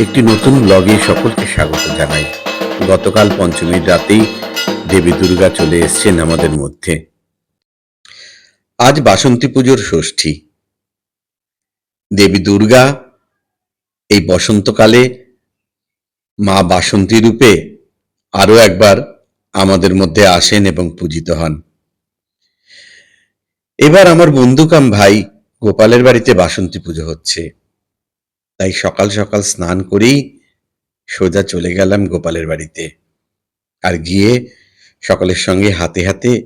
একটি নতুন ব্লগে সকলকে স্বাগত জানাই। গতকাল পঞ্চমীর রাতেই দেবী দুর্গা চলে এসেছেন আমাদের মধ্যে। আজ বাসন্তী পুজোর ষষ্ঠী। দেবী দুর্গা এই বসন্তকালে মা বাসন্তী রূপে আরও একবার আমাদের মধ্যে আসেন এবং পূজিত হন। এবার আমার বন্ধুকাম ভাই গোপালের বাড়িতে বাসন্তী পুজো হচ্ছে। তাই সকাল সকাল স্নান করেই সোজা চলে গেলাম গোপালের বাড়িতে। আর গিয়ে সকলের সঙ্গে হাতে হাতে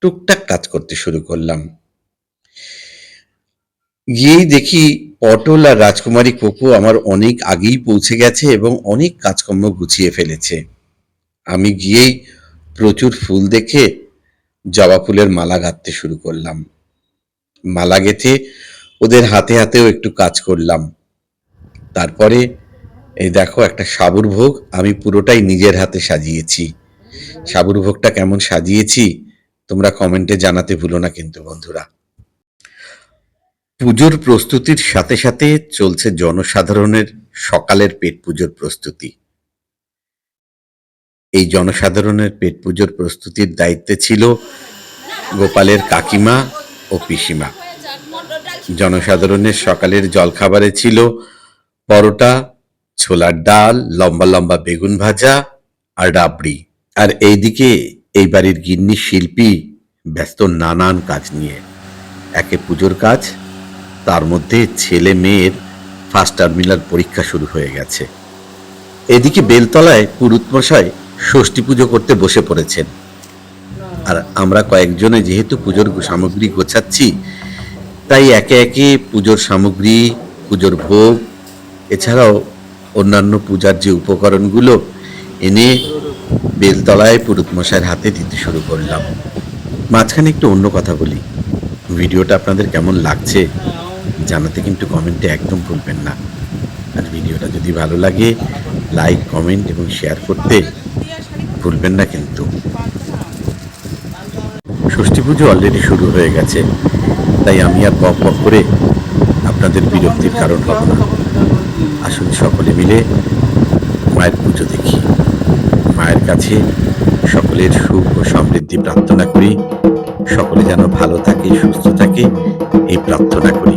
টুকটাক কাজ করতে শুরু করলাম। গিয়েই দেখি পটল আর রাজকুমারী কোকো আমার অনেক আগেই পৌঁছে গেছে এবং অনেক কাজকর্ম গুছিয়ে ফেলেছে। আমি গিয়েই প্রচুর ফুল দেখে জবা ফুলের মালা গাঁথতে শুরু করলাম। মালা গেঁথে ওদের হাতে হাতেও একটু কাজ করলাম। তারপরে, এই দেখো একটা সাবুর ভোগ, আমি পুরোটাই নিজের হাতে সাজিয়েছি। সাবুর ভোগটা কেমন সাজিয়েছি, তোমরা কমেন্টে জানাতে ভুলো না কিন্তু বন্ধুরা। পুজোর প্রস্তুতির সাথে সাথে চলছে জনসাধারণের সকালের পেট পুজোর প্রস্তুতি। এই জনসাধারণের পেট পুজোর প্রস্তুতির দায়িত্বে ছিল গোপালের কাকিমা ও পিসিমা। জনসাধারণের সকালের জলখাবারে ছিল পরোটা, ছোলার ডাল, লম্বা লম্বা বেগুন ভাজা আর রাবড়ি। আর এইদিকে এই বাড়ির গিন্নি শিল্পী ব্যস্ত নানান কাজ নিয়ে। একে পুজোর কাজ, তার মধ্যে ছেলে মেয়ের ফার্স্ট টার্মিনাল পরীক্ষা শুরু হয়ে গেছে। এদিকে বেলতলায় পুরুত মশাই ষষ্ঠী পুজো করতে বসে পড়েছেন। আর আমরা কয়েকজনে যেহেতু পুজোর সামগ্রী গোছাচ্ছি, তাই একে একে পুজোর সামগ্রী, পুজোর ভোগ এছাড়াও অন্যান্য পূজার যে উপকরণগুলো এনে বেলতলায় পুরুত মশাইয়ের হাতে দিতে শুরু করলাম। মাঝখানে একটু অন্য কথা বলি। ভিডিওটা আপনাদের কেমন লাগছে জানাতে কিন্তু কমেন্টে একদম ভুলবেন না। আর ভিডিওটা যদি ভালো লাগে, লাইক, কমেন্ট এবং শেয়ার করতে ভুলবেন না কিন্তু। ষষ্ঠী পুজো অলরেডি শুরু হয়ে গেছে। তাই আমি আর বক বক করে আপনাদের বিরক্তির কারণ হব না। আসুন সকলে মিলে মায়ের পুজো দেখি। মায়ের কাছে সকলের সুখ ও সমৃদ্ধি প্রার্থনা করি। সকলে যেন ভালো থাকে, সুস্থ থাকে, এই প্রার্থনা করি।